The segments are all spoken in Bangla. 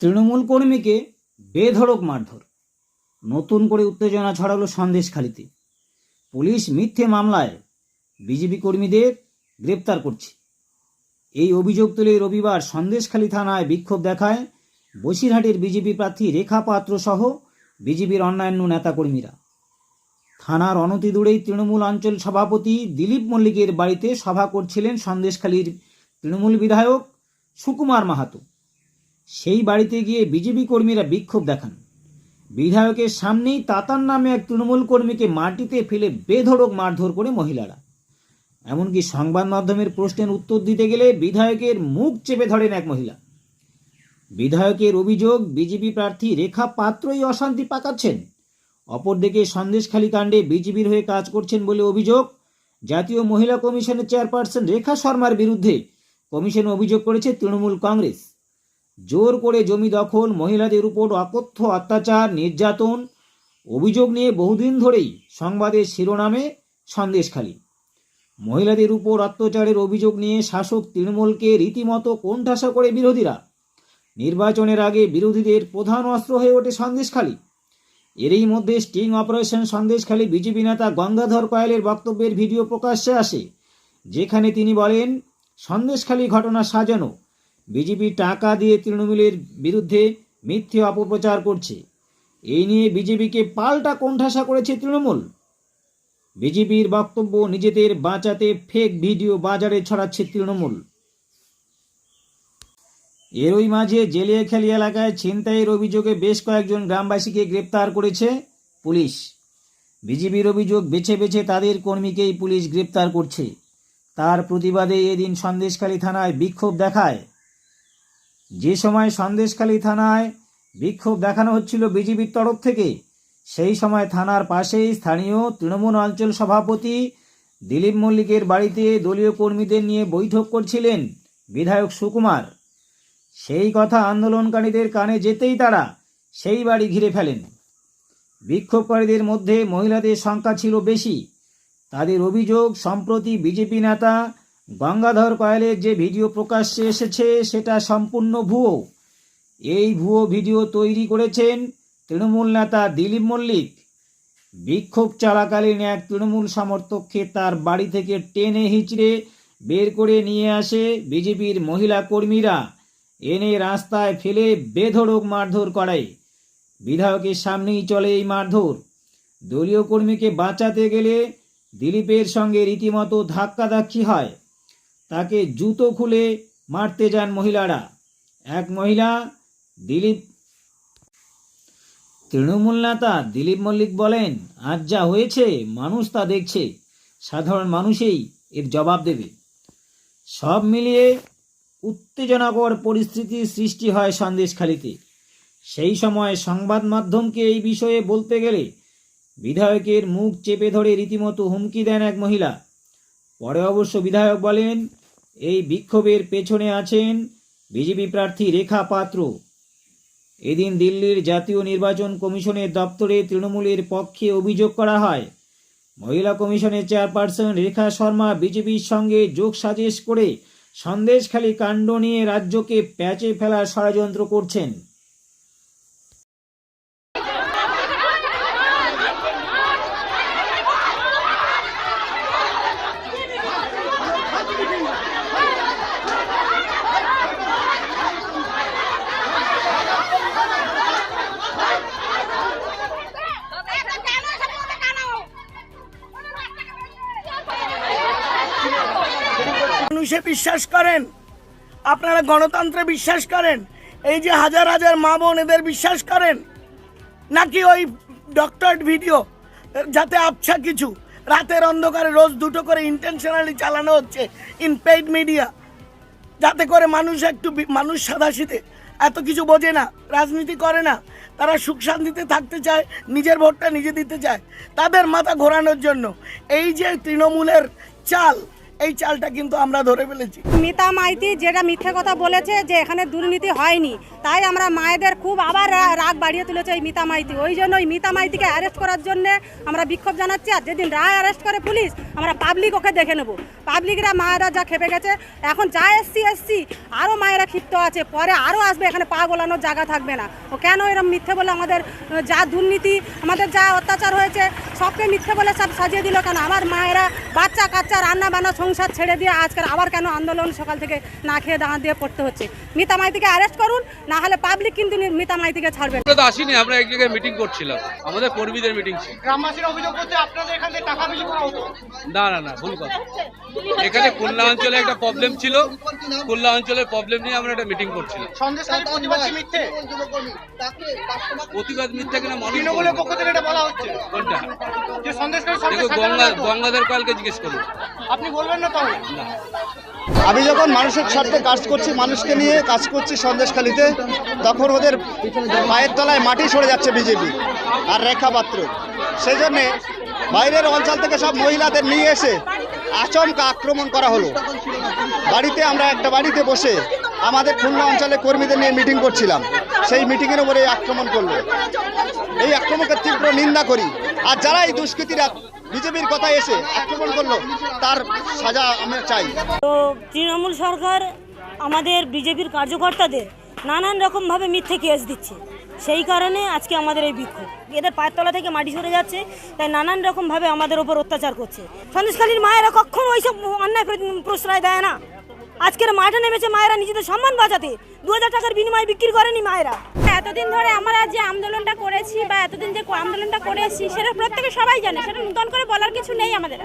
তৃণমূল কর্মীকে বেধড়ক মারধর। নতুন করে উত্তেজনা ছড়ালো সন্দেশখালিতে। পুলিশ মিথ্যে মামলায় বিজেপি কর্মীদের গ্রেপ্তার করছে। এই অভিযোগ তুলে রবিবার সন্দেশখালী থানায় বিক্ষোভ দেখায় বসিরহাটের বিজেপি প্রার্থী রেখা পাত্র সহ বিজেপির অন্যান্য নেতাকর্মীরা। থানার অনতি দূরেই তৃণমূল অঞ্চল সভাপতি দিলীপ মল্লিকের বাড়িতে সভা করছিলেন সন্দেশখালীর তৃণমূল বিধায়ক সুকুমার মাহাতো। সেই বাড়িতে গিয়ে বিজেপি কর্মীরা বিক্ষোভ দেখান। বিধায়কের সামনেই তাতার নামে এক তৃণমূল কর্মীকে মাটিতে ফেলে বেধড়ক মারধর করে মহিলারা। এমনকি সংবাদ মাধ্যমের প্রশ্নের উত্তর দিতে গেলে বিধায়কের মুখ চেপে ধরেন এক মহিলা। বিধায়কের অভিযোগ, বিজেপি প্রার্থী রেখা পাত্রই অশান্তি পাকাচ্ছেন। অপরদিকে সন্দেশখালী কাণ্ডে বিজেপির হয়ে কাজ করছেন বলে অভিযোগ, জাতীয় মহিলা কমিশনের চেয়ারপারসন রেখা শর্মার বিরুদ্ধে কমিশন অভিযোগ করেছে তৃণমূল কংগ্রেস। জোর করে জমি দখল, মহিলাদের উপর অকথ্য অত্যাচার, নির্যাতন, অভিযোগ নিয়ে বহুদিন ধরেই সংবাদের শিরোনামে সন্দেশখালী। মহিলাদের উপর অত্যাচারের অভিযোগ নিয়ে শাসক তৃণমূলকে রীতিমতো কোণঠাসা করে বিরোধীরা। নির্বাচনের আগে বিরোধীদের প্রধান অস্ত্র হয়ে ওঠে সন্দেশখালী। এরই মধ্যে স্টিং অপারেশন সন্দেশখালী বিজেপি নেতা গঙ্গাধর কয়ালের বক্তব্যের ভিডিও প্রকাশ্যে আসে, যেখানে তিনি বলেন, সন্দেশখালী ঘটনা সাজানো বিজেপি টাকা দিয়ে তৃণমূলের বিরুদ্ধে মিথ্যে অপপ্রচার করছে। এই নিয়ে বিজেপিকে পাল্টা কোণঠাসা করেছে তৃণমূল। বিজেপির বক্তব্য নিজেদের বাঁচাতে ফেক ভিডিও বাজারে ছড়াচ্ছে তৃণমূল। এরই মাঝে জেলিয়াখালী এলাকায় ছিনতাইয়ের অভিযোগে বেশ কয়েকজন গ্রামবাসীকে গ্রেপ্তার করেছে পুলিশ। বিজেপির অভিযোগ বেছে বেছে তাদের কর্মীকেই পুলিশ গ্রেপ্তার করছে। তার প্রতিবাদে এদিন সন্দেশখালী থানায় বিক্ষোভ দেখায়। যে সময় সন্দেশখালী থানায় বিক্ষোভ দেখানো হচ্ছিল বিজেপির তরফ থেকে, সেই সময় থানার পাশেই স্থানীয় তৃণমূল অঞ্চল সভাপতি দিলীপ মল্লিকের বাড়িতে দলীয় কর্মীদের নিয়ে বৈঠক করছিলেন বিধায়ক সুকুমার। সেই কথা আন্দোলনকারীদের কানে যেতেই তারা সেই বাড়ি ঘিরে ফেলেন। বিক্ষোভকারীদের মধ্যে মহিলাদের সংখ্যা ছিল বেশি। তাদের অভিযোগ, সম্প্রতি বিজেপি নেতা গঙ্গাধর কয়ালের যে ভিডিও প্রকাশ্যে এসেছে, সেটা সম্পূর্ণ ভুয়ো। এই ভুয়ো ভিডিও তৈরি করেছেন তৃণমূল নেতা দিলীপ মল্লিক। বিক্ষোভ চলাকালীন এক তৃণমূল সমর্থককে তার বাড়ি থেকে টেনে হিঁচড়ে বের করে নিয়ে আসে বিজেপির মহিলা কর্মীরা। এনে রাস্তায় ফেলে বেধড়ক মারধর করায়। বিধায়কের সামনেই চলে এই মারধর। দলীয় কর্মীকে বাঁচাতে গেলে দিলীপের সঙ্গে রীতিমতো ধাক্কাধাক্কি হয়। তাকে জুতো খুলে মারতে যান মহিলারা। এক মহিলা, দিলীপ তৃণমূল নেতা দিলীপ মল্লিক বলেন, আজ যা হয়েছে, মানুষ তা দেখছে। সাধারণ মানুষই এর জবাব দেবে। সব মিলিয়ে উত্তেজনাকর পরিস্থিতির সৃষ্টি হয় সন্দেশখালিতে। সেই সময় সংবাদ মাধ্যমকে এই বিষয়ে বলতে গেলে বিধায়কের মুখ চেপে ধরে রীতিমতো হুমকি দেন এক মহিলা। পরে অবশ্য বিধায়ক বলেন এই বিক্ষোভের পেছনে আছেন বিজেপি প্রার্থী রেখা পাত্র। এদিন দিল্লির জাতীয় নির্বাচন কমিশনের দপ্তরে তৃণমূলের পক্ষে অভিযোগ করা হয়, মহিলা কমিশনের চেয়ারপারসন রেখা শর্মা বিজেপির সঙ্গে যোগ সাজেশ করে সন্দেশখালী কাণ্ড নিয়ে রাজ্যকে প্যাচে ফেলার ষড়যন্ত্র করছেন। মানুষে বিশ্বাস করেন? আপনারা গণতন্ত্রে বিশ্বাস করেন? এই যে হাজার হাজার মা বোন এদের বিশ্বাস করেন? নাকি ওই ডক্টর ভিডিও যাতে আবছা কিছু? রাতের অন্ধকারে রোজ দুটো করে ইন্টেনশনালি চালানো হচ্ছে ইন পেইড মিডিয়া যাতে করে মানুষ একটু মানুষ সাদাশীতে এত কিছু বোঝে না, রাজনীতি করে না। তারা সুখ শান্তিতে থাকতে চায়, নিজের ভোটটা নিজে দিতে চায়। তাদের মাথা ঘোরানোর জন্য। এই যে তৃণমূলের চাল এই চালটা কিন্তু আমরা ধরে ফেলেছি। মিতা মাইতি যেটা মিথ্যে কথা বলেছে যে এখানে দুর্নীতি হয়নি, তাই আমরা মায়েদের খুব আবার রাগ বাড়িয়ে তুলেছে এই মিতা মাইতি। ওই জন্য ওই মিতা মাইতিকে অ্যারেস্ট করার জন্য আমরা বিক্ষোভ জানাচ্ছি, আর যেদিন রায় অ্যারেস্ট করে পুলিশ, আমরা পাবলিক ওকে দেখে নেব। পাবলিকরা মায়েরা যা খেপে গেছে, এখন যা এসছি এসছি আরও মায়েরা ক্ষিপ্ত আছে, পরে আরও আসবে, এখানে পা গোলানোর জায়গা থাকবে না। ও কেন এরকম মিথ্যে বলে আমাদের, যা দুর্নীতি, আমাদের যা অত্যাচার হয়েছে সবকে মিথ্যে বলে সব সাজিয়ে দিল কেন? আমার মায়েরা বাচ্চা কাচ্চা রান্না বান্না সংসার ছেড়ে দিয়ে আজকাল আবার কেন আন্দোলন সকাল থেকে না খেয়ে দাঁড়া দিয়ে পড়তে হচ্ছে? মিতা মাইতিকে অ্যারেস্ট করুন না হলে পাবলিক কিন্তু মিতা মাইতিকে ছাড়বে। আমরা তো আসিনি আমরা এক জায়গায় মিটিং করছিলাম। আমাদের কর্মীদের মিটিং ছিল। গ্রামবাসীর অভিযোগ করছে আপনাদের এখান থেকে টাকা বিলি করা হতো। না না না ভুল কথা। এখানে খুলনা অঞ্চলে একটা প্রবলেম ছিল। খুলনা অঞ্চলের প্রবলেম নিয়ে আমরা একটা মিটিং করছিলাম। প্রতিবাদ মিথ্যে? প্রতিবাদ মিথ্যা কিনা মানুষ তৃণমূলের পক্ষ থেকে এটা বলা হচ্ছে। কোনটা? যে দেখো গঙ্গা গঙ্গাধর পালকে জিজ্ঞেস করুন আপনি বলবেন না তাহলে। না। আমি যখন মানুষের স্বার্থে কাজ করছি মানুষকে নিয়ে কাজ করছি সন্দেশখালিতে তখন ওদের পায়ের তলায় মাটি সরে যাচ্ছে বিজেপি আর রেখা পাত্র। সেই জন্যে বাইরের অঞ্চল থেকে সব মহিলাদের নিয়ে এসে আচমকা আক্রমণ করা হলো। বাড়িতে আমরা একটা বাড়িতে বসে আমাদের খুলনা অঞ্চলে কর্মীদের নিয়ে মিটিং করছিলাম। সেই মিটিংয়ের উপরে আক্রমণ করল। এই আক্রমণকে তীব্র নিন্দা করি। আর যারা এই দুষ্কৃতীরা বিজেপির কথা এসে আক্রমণ করল, তার সাজা আমরা চাই। তো তৃণমূল সরকার আমাদের বিজেপির কার্যকর্তাদের নানান রকমভাবে মিথ্যে কেস দিচ্ছে। সেই কারণে আজকে আমাদের এই বিক্ষোভ। এদের পায়ের তলা থেকে মাটি সরে যাচ্ছে, তাই নানান রকমভাবে আমাদের ওপর অত্যাচার করছে। সন্দেশখালীর মায়েরা কখনো ওইসব অন্যায় প্রশ্রয় দেয় না। আজকের মাঠে নেমেছে মায়েরা নিজেদের সম্মান বাঁচাতে। দু হাজার টাকার বিনিময়ে বিক্রি করেনি মায়েরা। এতদিন ধরে আমরা যে আন্দোলনটা করেছি বা এতদিন যে আন্দোলনটা করেছি, সেটা প্রত্যেকে সবাই জানে, সেটা নতুন করে বলার কিছু নেই আমাদের।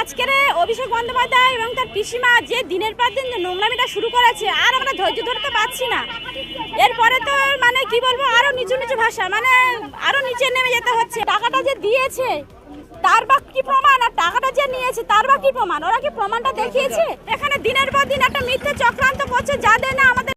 আজকের অভিষেক বন্দ্যোপাধ্যায় এবং তার পিসিমা যে দিনের পর দিন নোংরামিটা শুরু করেছে, আর আমরা ধৈর্য ধরতে পারছি না। এরপরে তো মানে কি বলব, আরও নিচু নিচু ভাষা মানে আরও নিচে নেমে যেতে হচ্ছে। টাকাটা যে দিয়েছে তার বা কি প্রমাণ? আর টাকাটা যে নিয়েছে তার বা কি প্রমাণ? ওরা কি প্রমাণটা দেখিয়েছে? এখানে দিনের পর দিন একটা মিথ্যে চক্রান্ত করছে যাদের না আমাদের